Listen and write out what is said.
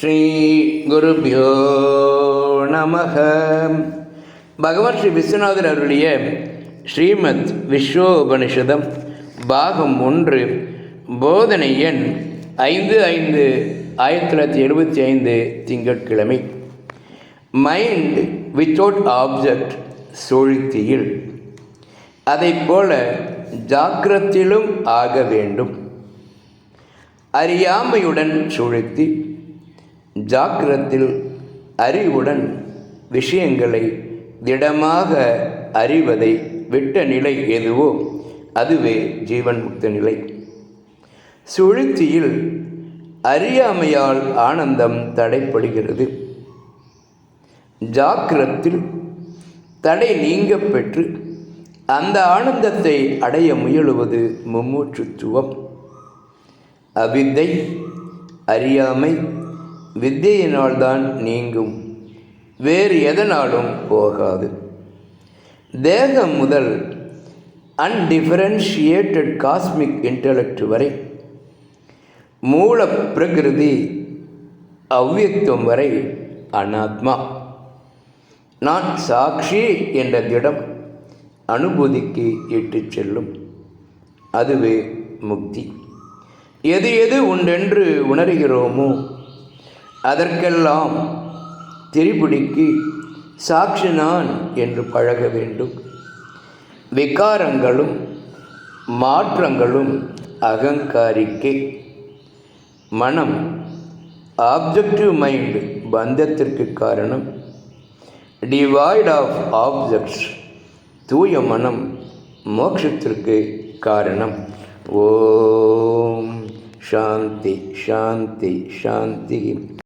ஸ்ரீகுருபியோ நமக. பகவான் ஸ்ரீ விஸ்வநாதர் அருளிய ஸ்ரீமத் விஸ்வோபனிஷதம் பாகம் ஒன்று போதனை எண் ஐந்து ஐந்து ஆயிரத்தி தொள்ளாயிரத்தி எழுபத்தி ஐந்து திங்கட்கிழமை. மைண்ட் வித்தவுட் ஆப்ஜெக்ட் சூழ்த்தியில். அதைப் போல ஜாக்கிரத்திலும் ஆக வேண்டும். அறியாமையுடன் சுழுத்தி ஜாக்கிரத்தில் அறிவுடன் விஷயங்களை திடமாக அறிவதை விட்ட நிலை எதுவோ அதுவே ஜீவன் முக்த நிலை. சுழுத்தியில் அறியாமையால் ஆனந்தம் தடைப்படுகிறது. ஜாக்கிரத்தில் தடை நீங்க பெற்று அந்த ஆனந்தத்தை அடைய முயலுவது மும்மூற்றுத்துவம் அவித்தை அறியாமை வித்தியினால்தான் நீங்கும். வேறு எதனாலும் போகாது. தேகம் முதல் அன்டிஃபரன்ஷியேட்டட் காஸ்மிக் இன்டலெக்ட் வரை மூல பிரகிருதி அவ்வியத்துவம் வரை அனாத்மா. நான் சாட்சி என்ற திடம் அனுபூதிக்கு இட்டுச் செல்லும். அதுவே முக்தி. எது எது உண்டென்று உணர்கிறோமோ அதற்கெல்லாம் திரிபுடிக்கு சாட்சி நான் என்று பழக வேண்டும். விகாரங்களும் மாற்றங்களும் அகங்காரிக்கே. மனம் ஆப்ஜெக்டிவ் மைண்ட் பந்தத்திற்கு காரணம். டிவைட் ஆஃப் ஆப்ஜெக்ட்ஸ் தூய மனம் மோட்சத்திற்கு காரணம். ஓம். சாந்தி சாந்தி சாந்தி.